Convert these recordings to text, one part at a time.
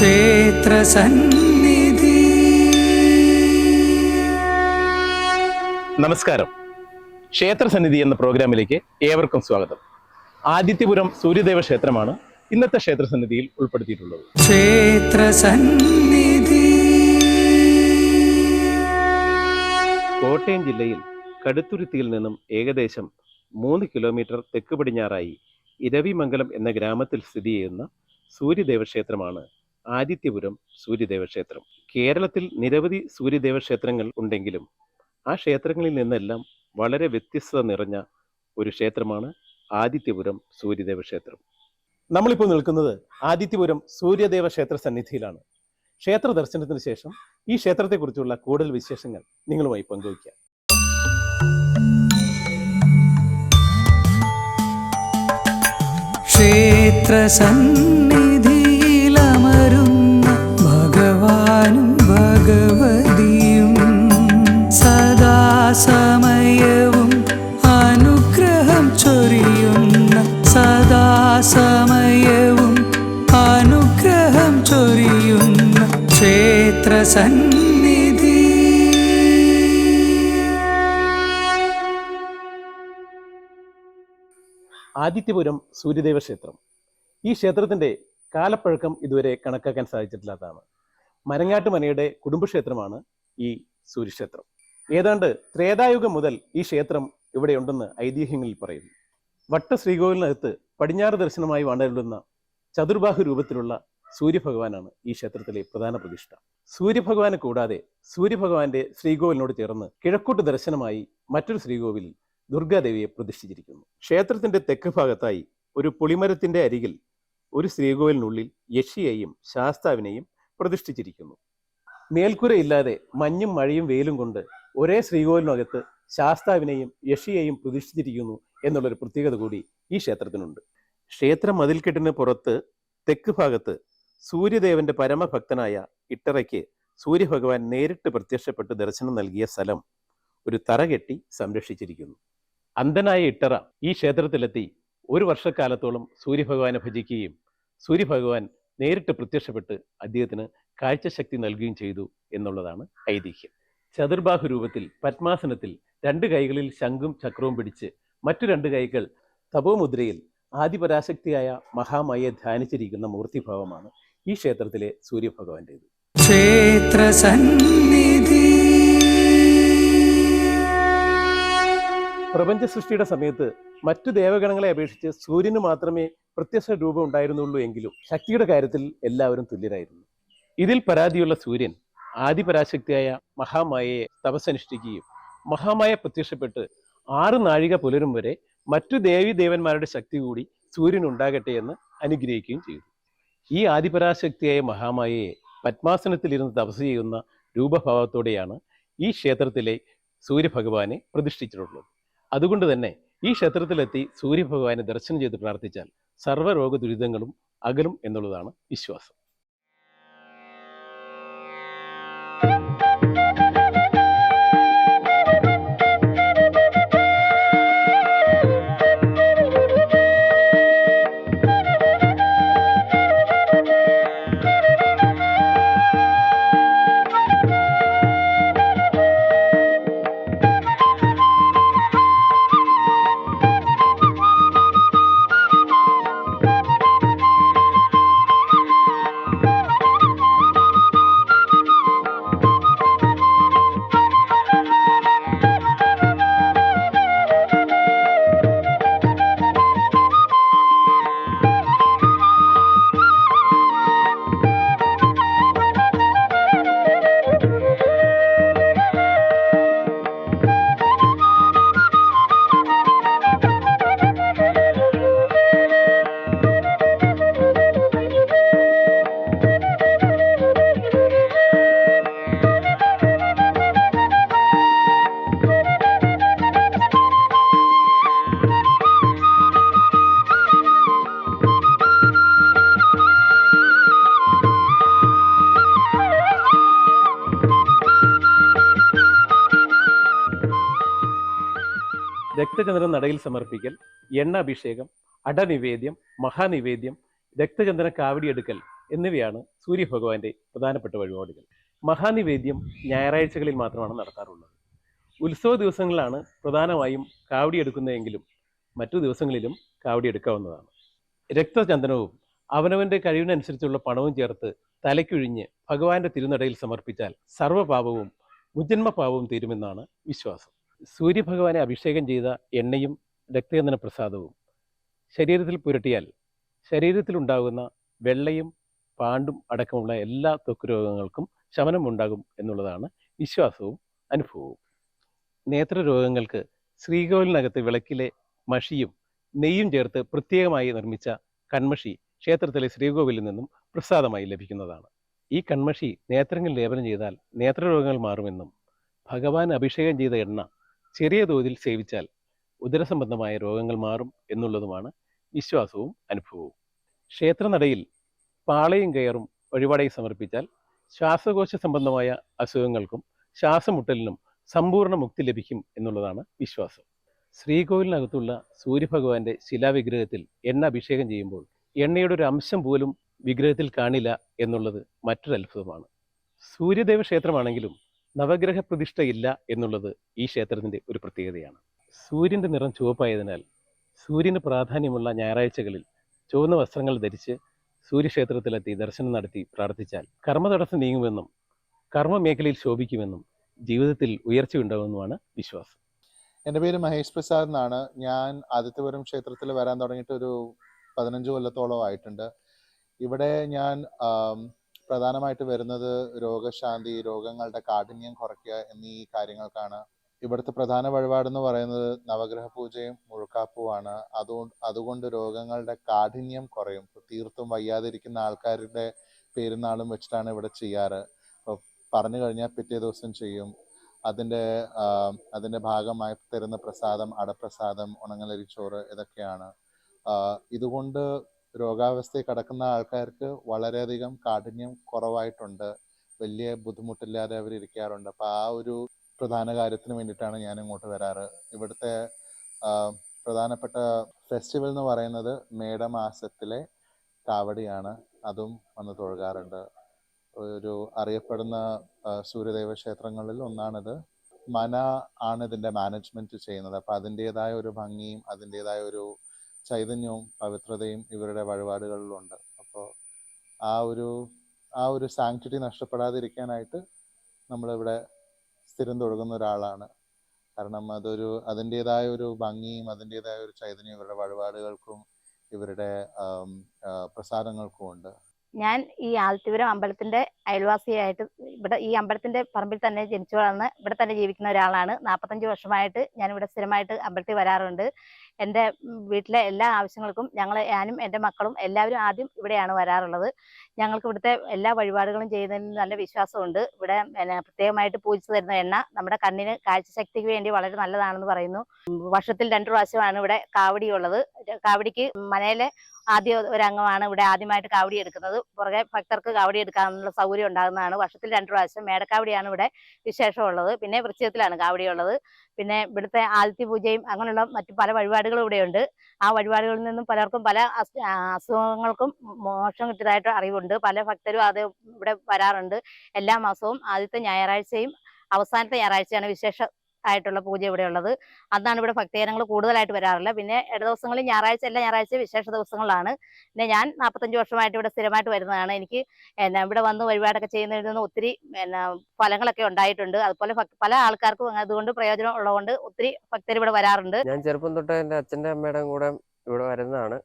ക്ഷേത്രസന്നിധി നമസ്കാരം. ക്ഷേത്ര സന്നിധി എന്ന പ്രോഗ്രാമിലേക്ക് ഏവർക്കും സ്വാഗതം. ആദിത്യപുരം സൂര്യദേവ ക്ഷേത്രമാണ് ഇന്നത്തെ ക്ഷേത്ര സന്നിധിയിൽ ഉൾപ്പെടുത്തിയിട്ടുള്ളത്. ക്ഷേത്ര സന്നിധി. കോട്ടയം ജില്ലയിൽ കടുത്തുരുത്തിയിൽ നിന്നും ഏകദേശം മൂന്ന് കിലോമീറ്റർ തെക്ക് പടിഞ്ഞാറായി ഇരവിമംഗലം എന്ന ഗ്രാമത്തിൽ സ്ഥിതി ചെയ്യുന്ന സൂര്യദേവ ക്ഷേത്രമാണ് ആദിത്യപുരം സൂര്യദേവ ക്ഷേത്രം കേരളത്തിൽ നിരവധി സൂര്യദേവ ക്ഷേത്രങ്ങൾ ഉണ്ടെങ്കിലും ആ ക്ഷേത്രങ്ങളിൽ നിന്നെല്ലാം വളരെ വ്യത്യസ്തത നിറഞ്ഞ ഒരു ക്ഷേത്രമാണ് ആദിത്യപുരം സൂര്യദേവ ക്ഷേത്രം നമ്മളിപ്പോൾ നിൽക്കുന്നത് ആദിത്യപുരം സൂര്യദേവ ക്ഷേത്ര സന്നിധിയിലാണ്. ക്ഷേത്ര ദർശനത്തിന് ശേഷം ഈ ക്ഷേത്രത്തെക്കുറിച്ചുള്ള കൂടുതൽ വിശേഷങ്ങൾ നിങ്ങളുമായി പങ്കുവയ്ക്കാം. ക്ഷേത്രസന്നിധിയിലമരുന്ന ഭഗവതിയും സദാസമയവും അനുഗ്രഹം ചൊരിയുന്ന സദാസമയവും അനുഗ്രഹം ചൊരിയുന്ന ക്ഷേത്രസന്നിധി ആദിത്യപുരം സൂര്യദേവ ക്ഷേത്രം. ഈ ക്ഷേത്രത്തിന്റെ കാലപ്പഴക്കം ഇതുവരെ കണക്കാക്കാൻ സാധിച്ചിട്ടില്ലാത്തതാണ്. മരങ്ങാട്ട് മനയുടെ കുടുംബക്ഷേത്രമാണ് ഈ സൂര്യക്ഷേത്രം. ഏതാണ്ട് ത്രേതായുഗം മുതൽ ഈ ക്ഷേത്രം ഇവിടെ ഇവിടെയുണ്ടെന്ന് ഐതിഹ്യങ്ങളിൽ പറയുന്നു. വട്ട ശ്രീകോവിലിനകത്ത് പടിഞ്ഞാറ് ദർശനമായി വാണ്ടരുളുന്ന ചതുർബാഹു രൂപത്തിലുള്ള സൂര്യഭഗവാനാണ് ഈ ക്ഷേത്രത്തിലെ പ്രധാന പ്രതിഷ്ഠ. സൂര്യഭഗവാനെ കൂടാതെ സൂര്യഭഗവാന്റെ ശ്രീകോവിലിനോട് ചേർന്ന് കിഴക്കോട്ട് ദർശനമായി മറ്റൊരു ശ്രീകോവിലിൽ ദുർഗാദേവിയെ പ്രതിഷ്ഠിച്ചിരിക്കുന്നു. ക്ഷേത്രത്തിന്റെ തെക്ക് ഭാഗത്തായി ഒരു പുളിമരത്തിന്റെ അരികിൽ ഒരു ശ്രീകോവിലിനുള്ളിൽ യക്ഷിയെയും ശാസ്താവിനെയും പ്രതിഷ്ഠിച്ചിരിക്കുന്നു. മേൽക്കുരയില്ലാതെ മഞ്ഞും മഴയും വെയിലും കൊണ്ട് ഒരേ ശ്രീകോവിലിനകത്ത് ശാസ്താവിനെയും യക്ഷിയെയും പ്രതിഷ്ഠിച്ചിരിക്കുന്നു എന്നുള്ളൊരു പ്രത്യേകത കൂടി ഈ ക്ഷേത്രത്തിനുണ്ട്. ക്ഷേത്ര മതിൽക്കെട്ടിന് പുറത്ത് തെക്ക് ഭാഗത്ത് സൂര്യദേവന്റെ പരമഭക്തനായ ഇട്ടറയ്ക്ക് സൂര്യഭഗവാൻ നേരിട്ട് പ്രത്യക്ഷപ്പെട്ട് ദർശനം നൽകിയ സ്ഥലം ഒരു തറ കെട്ടി സംരക്ഷിച്ചിരിക്കുന്നു. അന്ധനായ ഇട്ടറ ഈ ക്ഷേത്രത്തിലെത്തി ഒരു വർഷക്കാലത്തോളം സൂര്യഭഗവാനെ ഭജിക്കുകയും സൂര്യഭഗവാൻ നേരിട്ട് പ്രത്യക്ഷപ്പെട്ട് അദ്ദേഹത്തിന് കാഴ്ചശക്തി നൽകുകയും ചെയ്തു എന്നുള്ളതാണ് ഐതിഹ്യം. ചതുർബാഹു രൂപത്തിൽ പത്മാസനത്തിൽ രണ്ട് കൈകളിൽ ശംഖും ചക്രവും പിടിച്ച് മറ്റു രണ്ട് കൈകൾ തപോമുദ്രയിൽ ആദിപരാശക്തിയായ മഹാമായെ ധ്യാനിച്ചിരിക്കുന്ന മൂർത്തിഭാവമാണ് ഈ ക്ഷേത്രത്തിലെ സൂര്യഭഗവാന്റേത്. ക്ഷേത്രസന്നിധി പ്രപഞ്ച സൃഷ്ടിയുടെ സമയത്ത് മറ്റു ദേവഗണങ്ങളെ അപേക്ഷിച്ച് സൂര്യന് മാത്രമേ പ്രത്യക്ഷ രൂപം ഉണ്ടായിരുന്നുള്ളൂ എങ്കിലും ശക്തിയുടെ കാര്യത്തിൽ എല്ലാവരും തുല്യരായിരുന്നു. ഇതിൽ പരാതിയുള്ള സൂര്യൻ ആദിപരാശക്തിയായ മഹാമായയെ തപസ്സനുഷ്ഠിക്കുകയും മഹാമായ പ്രത്യക്ഷപ്പെട്ട് ആറ് നാഴിക പുലരും വരെ മറ്റു ദേവി ദേവന്മാരുടെ ശക്തി കൂടി സൂര്യൻ ഉണ്ടാകട്ടെ എന്ന് അനുഗ്രഹിക്കുകയും ചെയ്തു. ഈ ആദിപരാശക്തിയായ മഹാമായയെ പത്മാസനത്തിലിരുന്ന് തപസ് ചെയ്യുന്ന രൂപഭാവത്തോടെയാണ് ഈ ക്ഷേത്രത്തിലെ സൂര്യഭഗവാനെ പ്രതിഷ്ഠിച്ചിട്ടുള്ളത്. അതുകൊണ്ട് തന്നെ ഈ ക്ഷേത്രത്തിലെത്തി സൂര്യഭഗവാനെ ദർശനം ചെയ്ത് പ്രാർത്ഥിച്ചാൽ സർവരോഗ ദുരിതങ്ങളും അകലും എന്നുള്ളതാണ് വിശ്വാസം. രക്തചന്ദ്രൻ നടയിൽ സമർപ്പിക്കൽ എണ്ണ അഭിഷേകം അടനിവേദ്യം മഹാനിവേദ്യം രക്തചന്ദ്രൻ കാവടിയെടുക്കൽ എന്നിവയാണ് സൂര്യഭഗവാന്റെ പ്രധാനപ്പെട്ട വഴിപാടുകൾ. മഹാനിവേദ്യം ഞായറാഴ്ചകളിൽ മാത്രമാണ് നടത്താറുള്ളത്. ഉത്സവ ദിവസങ്ങളിലാണ് പ്രധാനമായും കാവടിയെടുക്കുന്നതെങ്കിലും മറ്റു ദിവസങ്ങളിലും കാവടിയെടുക്കാവുന്നതാണ് രക്തചന്ദനവും അവനവന്റെ കഴിവിനനുസരിച്ചുള്ള പണവും ചേർത്ത് തലയ്ക്കൊഴിഞ്ഞ് ഭഗവാന്റെ തിരുനടയിൽ സമർപ്പിച്ചാൽ സർവപാപവും മുജന്മപാപവും തീരുമെന്നാണ് വിശ്വാസം. സൂര്യഭഗവാനെ അഭിഷേകം ചെയ്ത എണ്ണയും രക്തചന്ദന പ്രസാദവും ശരീരത്തിൽ പുരട്ടിയാൽ ശരീരത്തിലുണ്ടാകുന്ന വെള്ളയും പാണ്ടും അടക്കമുള്ള എല്ലാ ത്വക്ക് രോഗങ്ങൾക്കും ശമനം ഉണ്ടാകും എന്നുള്ളതാണ് വിശ്വാസവും അനുഭവവും. നേത്രരോഗങ്ങൾക്ക് ശ്രീകോവിലിനകത്ത് വിളക്കിലെ മഷിയും നെയ്യും ചേർത്ത് പ്രത്യേകമായി നിർമ്മിച്ച കൺമഷി ക്ഷേത്രത്തിലെ ശ്രീകോവിലിൽ നിന്നും പ്രസാദമായി ലഭിക്കുന്നതാണ്. ഈ കൺമഷി നേത്രങ്ങൾ ലേപനം ചെയ്താൽ നേത്രരോഗങ്ങൾ മാറുമെന്നും ഭഗവാൻ അഭിഷേകം ചെയ്ത എണ്ണ ചെറിയ തോതിൽ സേവിച്ചാൽ ഉദരസംബന്ധമായ രോഗങ്ങൾ മാറും എന്നുള്ളതുമാണ് വിശ്വാസവും അനുഭവവും. ക്ഷേത്രനടയിൽ പാളയും കയറും വഴിപാടായി സമർപ്പിച്ചാൽ ശ്വാസകോശ സംബന്ധമായ അസുഖങ്ങൾക്കും ശ്വാസമുട്ടലിനും സമ്പൂർണ മുക്തി ലഭിക്കും എന്നുള്ളതാണ് വിശ്വാസം. ശ്രീകോവിലിനകത്തുള്ള സൂര്യഭഗവാന്റെ ശിലാവിഗ്രഹത്തിൽ എണ്ണ അഭിഷേകം ചെയ്യുമ്പോൾ എണ്ണയുടെ ഒരു അംശം പോലും വിഗ്രഹത്തിൽ കാണില്ല എന്നുള്ളത് മറ്റൊരു അത്ഭുതമാണ് സൂര്യദേവ ക്ഷേത്രമാണെങ്കിലും നവഗ്രഹ പ്രതിഷ്ഠയില്ല എന്നുള്ളത് ഈ ക്ഷേത്രത്തിന്റെ ഒരു പ്രത്യേകതയാണ്. സൂര്യന്റെ നിറം ചുവപ്പായതിനാൽ സൂര്യന് പ്രാധാന്യമുള്ള ഞായറാഴ്ചകളിൽ ചുവന്ന വസ്ത്രങ്ങൾ ധരിച്ച് സൂര്യക്ഷേത്രത്തിലെത്തി ദർശനം നടത്തി പ്രാർത്ഥിച്ചാൽ കർമ്മതടസ്സം നീങ്ങുമെന്നും കർമ്മ മേഖലയിൽ ശോഭിക്കുമെന്നും ജീവിതത്തിൽ ഉയർച്ചയുണ്ടാകുമെന്നുമാണ് വിശ്വാസം. എന്റെ പേര് മഹേഷ് പ്രസാദ് എന്നാണ്. ഞാൻ ആദിത്യപുരം ക്ഷേത്രത്തിൽ വരാൻ തുടങ്ങിയിട്ട് ഒരു പതിനഞ്ച് കൊല്ലത്തോളം ആയിട്ടുണ്ട് ഇവിടെ ഞാൻ പ്രധാനമായിട്ട് വരുന്നത് രോഗശാന്തി രോഗങ്ങളുടെ കാഠിന്യം കുറയ്ക്കുക എന്നീ കാര്യങ്ങൾക്കാണ്. ഇവിടുത്തെ പ്രധാന വഴിപാടെന്ന് പറയുന്നത് നവഗ്രഹ പൂജയും മുഴുക്കാപ്പുമാണ് അതുകൊണ്ട് അതുകൊണ്ട് രോഗങ്ങളുടെ കാഠിന്യം കുറയും. തീർത്തും വയ്യാതിരിക്കുന്ന ആൾക്കാരുടെ പെരുന്നാളും വെച്ചിട്ടാണ് ഇവിടെ ചെയ്യാറ്. പറഞ്ഞു കഴിഞ്ഞാൽ പിറ്റേ ദിവസം ചെയ്യും. അതിന്റെ അതിന്റെ ഭാഗമായി തരുന്ന പ്രസാദം അടപ്രസാദം ഉണങ്ങലരിച്ചോറ് ഇതൊക്കെയാണ്. ഇതുകൊണ്ട് രോഗാവസ്ഥയിൽ കിടക്കുന്ന ആൾക്കാർക്ക് വളരെയധികം കാഠിന്യം കുറവായിട്ടുണ്ട്. വലിയ ബുദ്ധിമുട്ടില്ലാതെ അവർ ഇരിക്കാറുണ്ട്. അപ്പോൾ ആ ഒരു പ്രധാന കാര്യത്തിന് വേണ്ടിയിട്ടാണ് ഞാൻ ഇങ്ങോട്ട് വരാറ്. ഇവിടുത്തെ പ്രധാനപ്പെട്ട ഫെസ്റ്റിവൽ എന്ന് പറയുന്നത് മേടമാസത്തിലെ കാവടിയാണ് അതും വന്ന് തൊഴുകാറുണ്ട്. ഒരു അറിയപ്പെടുന്ന സൂര്യദേവ ക്ഷേത്രങ്ങളിൽ ഒന്നാണിത്. മന ആണ് ഇതിന്റെ മാനേജ്മെന്റ് ചെയ്യുന്നത്. അപ്പൊ അതിന്റെതായ ഒരു ഭംഗിയും അതിന്റെതായ ഒരു ചൈതന്യവും പവിത്രതയും ഇവരുടെ വഴിപാടുകളിലുണ്ട്. അപ്പോൾ ആ ഒരു ആ ഒരു സാങ്ക്ടിറ്റി നഷ്ടപ്പെടാതിരിക്കാനായിട്ട് നമ്മളിവിടെ സ്ഥിരം തൊഴുകുന്ന ഒരാളാണ്. കാരണം അതൊരു അതിന്റെതായ ഒരു ഭംഗിയും അതിന്റെതായ ഒരു ചൈതന്യം ഇവരുടെ വഴിപാടുകൾക്കും ഇവരുടെ പ്രസാദങ്ങൾക്കും ഉണ്ട് ഞാൻ ഈ ആൽത്തിപുരം അമ്പലത്തിന്റെ അയൽവാസിയായിട്ട് ഇവിടെ ഈ അമ്പലത്തിന്റെ പറമ്പിൽ തന്നെ ജനിച്ചു വളർന്ന് ഇവിടെ തന്നെ ജീവിക്കുന്ന ഒരാളാണ്. നാൽപ്പത്തഞ്ച് വർഷമായിട്ട് ഞാൻ ഇവിടെ സ്ഥിരമായിട്ട് അമ്പലത്തിൽ വരാറുണ്ട്. എന്റെ വീട്ടിലെ എല്ലാ ആവശ്യങ്ങൾക്കും ഞങ്ങൾ ഞാനും എന്റെ മക്കളും എല്ലാവരും ആദ്യം ഇവിടെയാണ് വരാറുള്ളത്. ഞങ്ങൾക്ക് ഇവിടുത്തെ എല്ലാ വഴിപാടുകളും ചെയ്യുന്നതിന് നല്ല വിശ്വാസമുണ്ട്. ഇവിടെ പ്രത്യേകമായിട്ട് പൂജിച്ചു തരുന്ന എണ്ണ നമ്മുടെ കണ്ണിന് കാഴ്ചശക്തിക്ക് വേണ്ടി വളരെ നല്ലതാണെന്ന് പറയുന്നു. വർഷത്തിൽ രണ്ട് പ്രാവശ്യമാണ് ഇവിടെ കാവടിയുള്ളത്. കാവടിക്ക് മനയിലെ ആദ്യ ഒരു അംഗമാണ് ഇവിടെ ആദ്യമായിട്ട് കാവടി എടുക്കുന്നത്. പുറകെ ഭക്തർക്ക് കാവടി എടുക്കാനുള്ള സൗകര്യം ഉണ്ടാകുന്നതാണ്. വർഷത്തിൽ രണ്ടു പ്രാവശ്യം മേടക്കാവടിയാണ് ഇവിടെ വിശേഷമുള്ളത്. പിന്നെ വൃശ്ചികത്തിലാണ് കാവടി ഉള്ളത് പിന്നെ ഇവിടുത്തെ ആദിത്യ പൂജയും അങ്ങനെയുള്ള മറ്റു പല വഴിപാടുകളും ഇവിടെയുണ്ട്. ആ വഴിപാടുകളിൽ നിന്നും പലർക്കും പല അസ്- അസുഖങ്ങൾക്കും മോശം കിട്ടിയതായിട്ട് അറിവുണ്ട്. പല ഭക്തരും അത് ഇവിടെ വരാറുണ്ട്. എല്ലാ മാസവും ആദ്യത്തെ ഞായറാഴ്ചയും അവസാനത്തെ ഞായറാഴ്ചയാണ് വിശേഷ ആയിട്ടുള്ള പൂജ ഇവിടെ ഉള്ളത്. അതാണ് ഇവിടെ ഭക്തജനങ്ങൾ കൂടുതലായിട്ട് വരാറില്ല പിന്നെ ഇട ദിവസങ്ങളിൽ ഞായറാഴ്ച എല്ലാ ഞായറാഴ്ച വിശേഷ ദിവസങ്ങളാണ് പിന്നെ ഞാൻ നാൽപ്പത്തഞ്ച് വർഷമായിട്ട് ഇവിടെ സ്ഥിരമായിട്ട് വരുന്നതാണ്. എനിക്ക് എന്നാ ഇവിടെ വന്ന് വഴിപാടൊക്കെ ചെയ്യുന്നതിൽ നിന്ന് ഒത്തിരി എന്നാ ഫലങ്ങളൊക്കെ ഉണ്ടായിട്ടുണ്ട്. അതുപോലെ പല ആൾക്കാർക്കും അതുകൊണ്ട് പ്രയോജനം ഉള്ളതുകൊണ്ട് ഒത്തിരി ഭക്തർ ഇവിടെ വരാറുണ്ട്. ഞാൻ ചെറുപ്പം തൊട്ട് എന്റെ അച്ഛന്റെ അമ്മയുടെ കൂടെ ഇവിടെ വരുന്നതാണ്.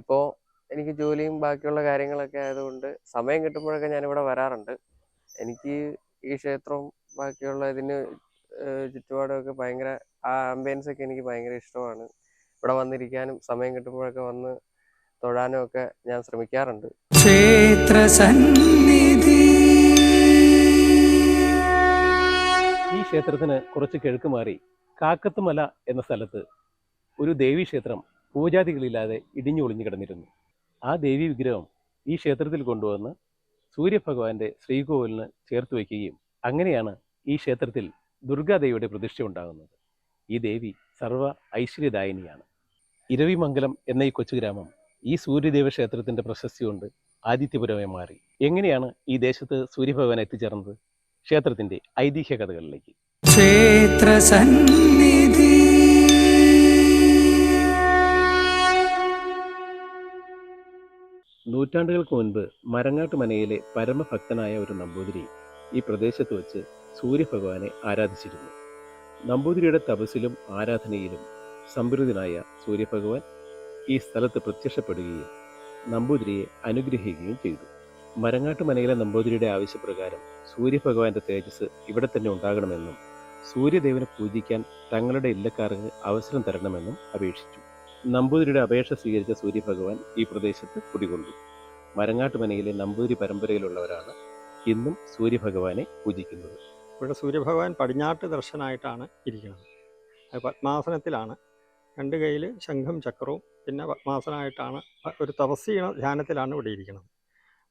ഇപ്പോ എനിക്ക് ജോലിയും ബാക്കിയുള്ള കാര്യങ്ങളൊക്കെ ആയതുകൊണ്ട് സമയം കിട്ടുമ്പോഴൊക്കെ ഞാൻ ഇവിടെ വരാറുണ്ട്. എനിക്ക് ഈ ക്ഷേത്രവും ബാക്കിയുള്ള ഇതിന് ഏഹ് ചുറ്റുപാടും ഒക്കെ ഭയങ്കര ആ ആംബിയൻസ് ഒക്കെ എനിക്ക് ഭയങ്കര ഇഷ്ടമാണ്. ഇവിടെ വന്നിരിക്കാനും സമയം കിട്ടുമ്പോഴൊക്കെ വന്ന് തൊഴാനും ഒക്കെ ഞാൻ ശ്രമിക്കാറുണ്ട്. ക്ഷേത്ര സന്നിധി. ഈ ക്ഷേത്രത്തിന് കുറച്ച് കിഴക്ക് മാറി കാക്കത്തുമല എന്ന സ്ഥലത്ത് ഒരു ദേവീ ക്ഷേത്രം പൂജാതികളില്ലാതെ ഇടിഞ്ഞു ഒളിഞ്ഞു കിടന്നിരുന്നു. ആ ദേവീ വിഗ്രഹം ഈ ക്ഷേത്രത്തിൽ കൊണ്ടുവന്ന് സൂര്യഭഗവാന്റെ ശ്രീകോവിലിന് ചേർത്ത് വയ്ക്കുകയും അങ്ങനെയാണ് ഈ ക്ഷേത്രത്തിൽ ദുർഗാദേവിയുടെ പ്രതിഷ്ഠ ഉണ്ടാകുന്നത് ഈ ദേവി സർവ ഐശ്വര്യദായിനിയാണ്. ഇരവിമംഗലം എന്ന ഈ കൊച്ചു ഗ്രാമം ഈ സൂര്യദേവ ക്ഷേത്രത്തിന്റെ പ്രശസ്തി കൊണ്ട് ആദിത്യപുരമായി മാറി. എങ്ങനെയാണ് ഈ ദേശത്ത് സൂര്യഭഗവാൻ എത്തിച്ചേർന്നത്? ക്ഷേത്രത്തിന്റെ ഐതിഹ്യ കഥകളിലേക്ക്. ക്ഷേത്രസന്നിധി നൂറ്റാണ്ടുകൾക്ക് മുൻപ് മരങ്ങാട്ട് മനയിലെ പരമഭക്തനായ ഒരു നമ്പൂതിരി ഈ പ്രദേശത്ത് വെച്ച് സൂര്യഭഗവാനെ ആരാധിച്ചിരുന്നു. നമ്പൂതിരിയുടെ തപസ്സിലും ആരാധനയിലും സംപ്രീതനായ സൂര്യഭഗവാൻ ഈ സ്ഥലത്ത് പ്രത്യക്ഷപ്പെടുകയും നമ്പൂതിരിയെ അനുഗ്രഹിക്കുകയും ചെയ്തു. മരങ്ങാട്ട് മനയിലെ നമ്പൂതിരിയുടെ ആവശ്യപ്രകാരം സൂര്യഭഗവാന്റെ തേജസ് ഇവിടെ തന്നെ ഉണ്ടാകണമെന്നും സൂര്യദേവനെ പൂജിക്കാൻ തങ്ങളുടെ ഇല്ലക്കാർക്ക് അവസരം തരണമെന്നും അപേക്ഷിച്ചു. നമ്പൂതിരിയുടെ അപേക്ഷ സ്വീകരിച്ച സൂര്യഭഗവാൻ ഈ പ്രദേശത്ത് കുടികൊണ്ടു. മരങ്ങാട്ടുമനയിലെ നമ്പൂതിരി പരമ്പരയിലുള്ളവരാണ് ഇന്നും സൂര്യഭഗവാനെ പൂജിക്കുന്നത്. ഇവിടെ സൂര്യഭഗവാൻ പടിഞ്ഞാട്ട് ദർശനായിട്ടാണ് ഇരിക്കുന്നത്. അത് പത്മാസനത്തിലാണ്. രണ്ട് കയ്യിൽ ശംഖും ചക്രവും പിന്നെ പത്മാസനമായിട്ടാണ് ഒരു തപസ്സീണ ധ്യാനത്തിലാണ് ഇവിടെ ഇരിക്കുന്നത്.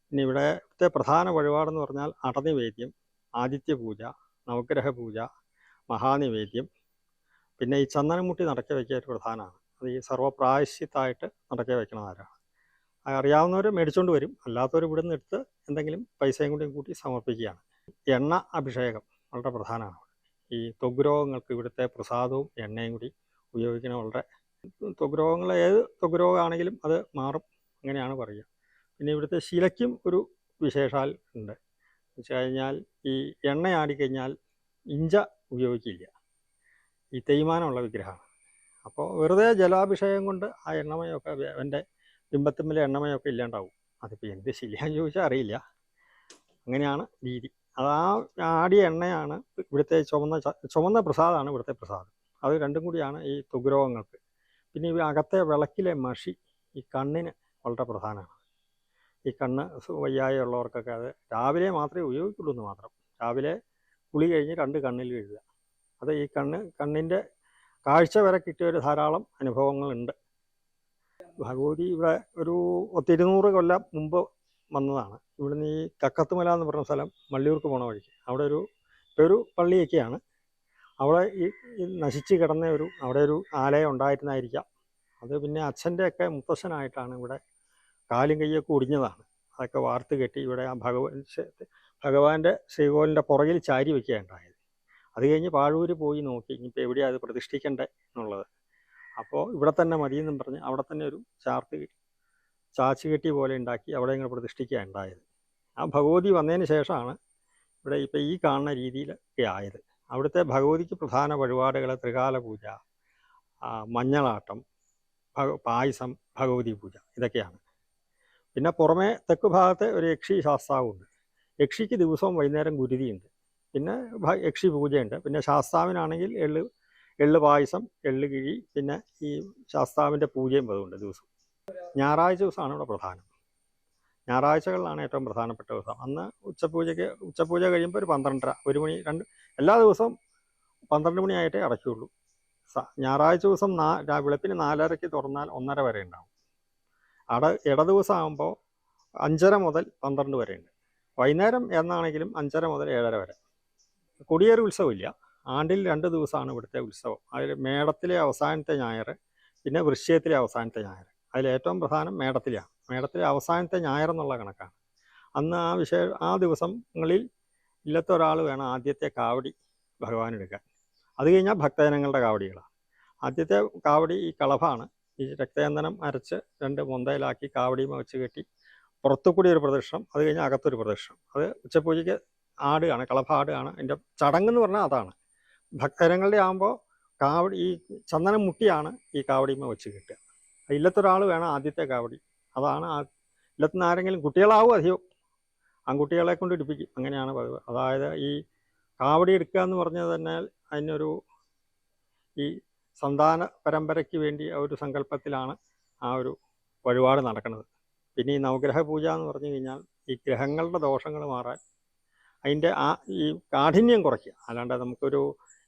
പിന്നെ ഇവിടുത്തെ പ്രധാന വഴിപാടെന്ന് പറഞ്ഞാൽ അടനിവേദ്യം ആദിത്യപൂജ നവഗ്രഹ പൂജ മഹാനിവേദ്യം. പിന്നെ ഈ ചന്ദനമുട്ടി നടക്കി വയ്ക്കുക പ്രധാനമാണ് അത് ഈ സർവപ്രായശ്യത്തായിട്ട് നടക്കി വയ്ക്കണതാരാണ് അറിയാവുന്നവർ മേടിച്ചുകൊണ്ട് വരും. അല്ലാത്തവർ ഇവിടുന്ന് എടുത്ത് എന്തെങ്കിലും പൈസയും കൂടി കൂട്ടി സമർപ്പിക്കുകയാണ്. എണ്ണ അഭിഷേകം. വളരെ പ്രധാനമാണ്. ഈ ത്വഗ് രോഗങ്ങൾക്ക് ഇവിടുത്തെ പ്രസാദവും എണ്ണയും കൂടി ഉപയോഗിക്കണ വളരെ ത്വഗ് രോഗങ്ങൾ ഏത് ത്വഗ് രോഗമാണെങ്കിലും അത് മാറും. അങ്ങനെയാണ് പറയുക. പിന്നെ ഇവിടുത്തെ ശിലയ്ക്കും ഒരു വിശേഷാൽ ഉണ്ട്. വെച്ച് കഴിഞ്ഞാൽ ഈ എണ്ണ ആടിക്കഴിഞ്ഞാൽ ഇഞ്ച ഉപയോഗിക്കില്ല ഈ തേയ്മാനമുള്ള വിഗ്രഹമാണ്. അപ്പോൾ വെറുതെ ജലാഭിഷേകം കൊണ്ട് ആ എണ്ണമയൊക്കെ അവന്റെ ബിംബത്തിന്മേലെ എണ്ണമയൊക്കെ ഇല്ലാണ്ടാവും. അതിപ്പോൾ എന്ത് ശരിയാന്ന് ചോദിച്ചാൽ അറിയില്ല. അങ്ങനെയാണ് രീതി. അത് ആ ആടിയ എണ്ണയാണ് ഇവിടുത്തെ ചുമന്ന ചുമന്ന പ്രസാദമാണ് ഇവിടുത്തെ പ്രസാദം. അത് രണ്ടും കൂടിയാണ് ഈ തുഗ്രോഗങ്ങൾക്ക് പിന്നെ ഈ അകത്തെ വിളക്കിലെ മഷി ഈ കണ്ണിന് വളരെ പ്രധാനമാണ്. ഈ കണ്ണ് വയ്യായ ഉള്ളവർക്കൊക്കെ അത് രാവിലെ മാത്രമേ ഉപയോഗിക്കുള്ളൂ എന്ന് മാത്രം. രാവിലെ കുളി കഴിഞ്ഞ് രണ്ട് കണ്ണിൽ വീഴുക അത് ഈ കണ്ണ് കണ്ണിന്റെ കാഴ്ച വരെ കിട്ടിയ ഒരു ധാരാളം അനുഭവങ്ങളുണ്ട്. ഭഗവതി ഇവിടെ ഒരു പത്തിരുന്നൂറ് കൊല്ലം മുമ്പ് വന്നതാണ്. ഇവിടുന്ന് ഈ കക്കത്തുമല എന്ന് പറഞ്ഞ സ്ഥലം വള്ളിയൂർക്ക് പോണ വഴിക്ക്. അവിടെ ഒരു ഒരു പള്ളിയൊക്കെയാണ്. അവിടെ ഈ നശിച്ച് കിടന്ന ഒരു അവിടെ ഒരു ആലയം ഉണ്ടായിരുന്നായിരിക്കാം. അത് പിന്നെ അച്ഛന്റെയൊക്കെ മുത്തശ്ശനായിട്ടാണ് ഇവിടെ കാലും കൈയൊക്കെ ഒടിഞ്ഞതാണ്. അതൊക്കെ വാർത്ത് കെട്ടി ഇവിടെ ആ ഭഗവാൻ ഭഗവാന്റെ ശ്രീകോലിന്റെ പുറകിൽ ചാരി വെക്കുകയുണ്ടായത് അത് കഴിഞ്ഞ് പാഴൂര് പോയി നോക്കി. ഇനിയിപ്പോൾ എവിടെയാണ് അത് പ്രതിഷ്ഠിക്കേണ്ടത് എന്നുള്ളത്. അപ്പോൾ ഇവിടെ തന്നെ മതിയെന്നും പറഞ്ഞ് അവിടെ തന്നെ ഒരു ചാർത്ത് ചാച്ച് കെട്ടി പോലെ ഉണ്ടാക്കി അവിടെ ഇങ്ങനെ പ്രതിഷ്ഠിക്കുക ഉണ്ടായത്. ആ ഭഗവതി വന്നതിന് ശേഷമാണ് ഇവിടെ ഇപ്പോൾ ഈ കാണുന്ന രീതിയിലൊക്കെ ആയത്. അവിടുത്തെ ഭഗവതിക്ക് പ്രധാന വഴിപാടുകൾ ത്രികാല പൂജ മഞ്ഞളാട്ടം പായസം ഭഗവതി പൂജ ഇതൊക്കെയാണ്. പിന്നെ പുറമേ തെക്ക് ഭാഗത്ത് ഒരു യക്ഷി ശാസ്താവുണ്ട്. യക്ഷിക്ക് ദിവസവും വൈകുന്നേരം ഗുരുതിയുണ്ട്. പിന്നെ യക്ഷി പൂജയുണ്ട്. പിന്നെ ശാസ്താവിനാണെങ്കിൽ എള്ള് എള്ള് പായസം എള്ള് കിഴി പിന്നെ ഈ ശാസ്താവിന്റെ പൂജയും അതുണ്ട് ദിവസം ഞായറാഴ്ച ദിവസമാണ് ഇവിടെ പ്രധാനം. ഞായറാഴ്ചകളിലാണ് ഏറ്റവും പ്രധാനപ്പെട്ട ദിവസം. അന്ന് ഉച്ചപൂജയ്ക്ക് ഉച്ചപൂജ കഴിയുമ്പോൾ ഒരു പന്ത്രണ്ടര ഒരു മണി രണ്ട് എല്ലാ ദിവസവും പന്ത്രണ്ട് മണിയായിട്ടേ അടയ്ക്കുള്ളൂ. ഞായറാഴ്ച ദിവസം നാ വിളപ്പിന് നാലരയ്ക്ക് തുറന്നാൽ ഒന്നര വരെ ഉണ്ടാവും. അട ഇട ദിവസമാകുമ്പോൾ അഞ്ചര മുതൽ പന്ത്രണ്ട് വരെ ഉണ്ട്. വൈകുന്നേരം എന്നാണെങ്കിലും അഞ്ചര മുതൽ ഏഴര വരെ. കൊടിയേറ് ഉത്സവമില്ല. ആണ്ടിൽ രണ്ട് ദിവസമാണ് ഇവിടുത്തെ ഉത്സവം. അതിൽ മേടത്തിലെ അവസാനത്തെ ഞായർ പിന്നെ വൃശ്ചയത്തിലെ അവസാനത്തെ ഞായർ അതിൽ ഏറ്റവും പ്രധാനം മേടത്തിലാണ്. മേടത്തിലെ അവസാനത്തെ ഞായറെന്നുള്ള കണക്കാണ്. അന്ന് ആ വിശേഷ ആ ദിവസങ്ങളിൽ ഇല്ലാത്ത ഒരാൾ വേണം ആദ്യത്തെ കാവടി ഭഗവാൻ എടുക്കാൻ. അത് കഴിഞ്ഞാൽ ഭക്തജനങ്ങളുടെ കാവടികളാണ്. ആദ്യത്തെ കാവടി ഈ കളഭാണ്. ഈ രക്തചന്ദനം അരച്ച് രണ്ട് മൊന്തയിലാക്കി കാവടിയുമ വെച്ച് കെട്ടി പുറത്തു കൂടി ഒരു പ്രദക്ഷിണം അത് കഴിഞ്ഞാൽ അകത്തൊരു പ്രദക്ഷിണം. അത് ഉച്ചപൂജയ്ക്ക് ആടുകയാണ് കളഭ ആടുകയാണ് അതിന്റെ ചടങ്ങെന്ന് പറഞ്ഞാൽ അതാണ്. ഭക്തജനങ്ങളുടെ ആകുമ്പോൾ കാവടി ഈ ചന്ദനം മുട്ടിയാണ് ഈ കാവടിയുമ വെച്ച് കെട്ടുക. ഇല്ലത്തൊരാൾ വേണം ആദ്യത്തെ കാവടി അതാണ് ആ ഇല്ലത്തുനിന്ന് ആരെങ്കിലും കുട്ടികളാവും അധികം. ആൺകുട്ടികളെ കൊണ്ട് ഇടിപ്പിക്കും. അങ്ങനെയാണ് പതിവ്. അതായത് ഈ കാവടി എടുക്കുക എന്ന് പറഞ്ഞത് തന്നെ അതിനൊരു ഈ സന്താന പരമ്പരയ്ക്ക് വേണ്ടി ആ ഒരു സങ്കല്പത്തിലാണ് ആ ഒരു വഴിപാട് നടക്കുന്നത്. പിന്നെ ഈ നവഗ്രഹ പൂജ എന്ന് പറഞ്ഞു കഴിഞ്ഞാൽ ഈ ഗ്രഹങ്ങളുടെ ദോഷങ്ങൾ മാറാൻ അതിന്റെ ആ ഈ കാഠിന്യം കുറയ്ക്കുക. അല്ലാണ്ട് നമുക്കൊരു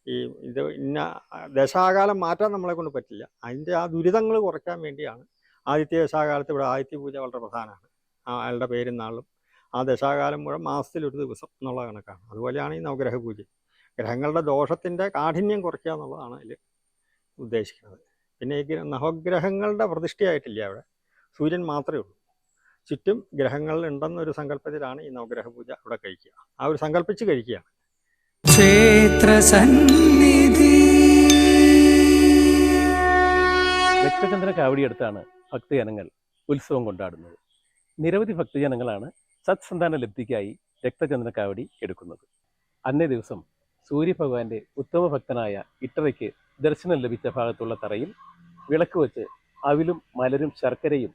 ഈ ഇത് ഇന്ന ദശാകാലം മാറ്റാൻ നമ്മളെ കൊണ്ട് പറ്റില്ല. അതിന്റെ ആ ദുരിതങ്ങൾ കുറയ്ക്കാൻ വേണ്ടിയാണ് ആദിത്യ ദശാകാലത്ത് ഇവിടെ ആദിത്യ പൂജ വളരെ പ്രധാനമാണ്. ആ അയാളുടെ പേരും നാളും ആ ദശാകാലം മുഴുവൻ മാസത്തിൽ ഒരു ദിവസം എന്നുള്ള കണക്കാണ്. അതുപോലെയാണ് ഈ നവഗ്രഹ പൂജ. ഗ്രഹങ്ങളുടെ ദോഷത്തിന്റെ കാഠിന്യം കുറയ്ക്കുക എന്നുള്ളതാണ് അതിൽ ഉദ്ദേശിക്കുന്നത്. പിന്നെ ഈ നവഗ്രഹങ്ങളുടെ പ്രതിഷ്ഠയായിട്ടില്ല അവിടെ. സൂര്യൻ മാത്രമേ ഉള്ളൂ. ചുറ്റും ഗ്രഹങ്ങൾ ഉണ്ടെന്നൊരു സങ്കല്പത്തിലാണ് ഈ നവഗ്രഹ പൂജ അവിടെ കഴിക്കുക. ആ ഒരു സങ്കല്പിച്ച് കഴിക്കുകയാണ്. ക്ഷേത്രസന്നിധി. രക്തചന്ദ്ര കാവടിയെടുത്താണ് ഭക്തജനങ്ങൾ ഉത്സവം കൊണ്ടാടുന്നത്. നിരവധി ഭക്തജനങ്ങളാണ് സത്സന്താന ലബ്ധിക്കായി രക്തചന്ദ്ര കാവടി എടുക്കുന്നത്. അന്നേ ദിവസം സൂര്യഭഗവാന്റെ ഉത്തമ ഭക്തനായ ഇട്ടറയ്ക്ക് ദർശനം ലഭിച്ച ഭാഗത്തുള്ള തറയിൽ വിളക്ക് വെച്ച് അവിലും മലരും ശർക്കരയും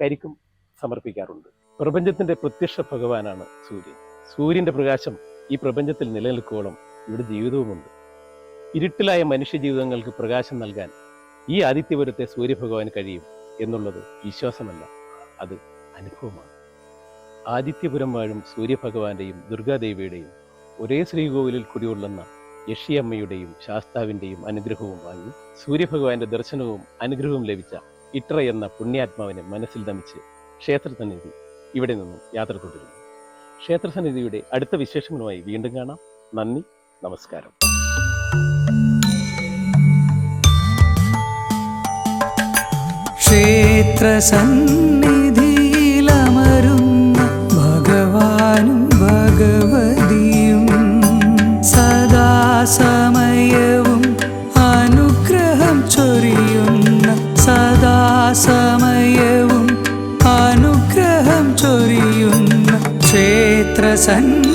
കരിക്കും സമർപ്പിക്കാറുണ്ട്. പ്രപഞ്ചത്തിന്റെ പ്രത്യക്ഷ ഭഗവാനാണ് സൂര്യൻ. സൂര്യന്റെ പ്രകാശം ഈ പ്രപഞ്ചത്തിൽ നിലനിൽക്കുവോളം ഇവിടെ ജീവിതവുമുണ്ട്. ഇരുട്ടിലായ മനുഷ്യ ജീവിതങ്ങൾക്ക് പ്രകാശം നൽകാൻ ഈ ആദിത്യപുരത്തെ സൂര്യഭഗവാൻ കഴിയും എന്നുള്ളത് വിശ്വാസമല്ല അത് അനുഭവമാണ്. ആദിത്യപുരം വാഴും സൂര്യഭഗവാന്റെയും ദുർഗാദേവിയുടെയും ഒരേ ശ്രീകോവിലിൽ കുടികൊള്ളുന്ന യഷിയമ്മയുടെയും ശാസ്താവിന്റെയും അനുഗ്രഹവും വാങ്ങി സൂര്യഭഗവാന്റെ ദർശനവും അനുഗ്രഹവും ലഭിച്ച ഇട്ര എന്ന പുണ്യാത്മാവിനെ മനസ്സിൽ നമിച്ച് ക്ഷേത്രത്തിനെത്തി ഇവിടെ നിന്നും യാത്ര തുടരുന്നു. ക്ഷേത്രസന്നിധിയുടെ അടുത്ത വിശേഷങ്ങളുമായി വീണ്ടും കാണാം. നന്ദി നമസ്കാരം. ക്ഷേത്രസന്നിധിയിലമരുന്ന ഭഗവാനും ഭഗവതിയും സദാസമയവും ക്ഷേത്രസന്നിധി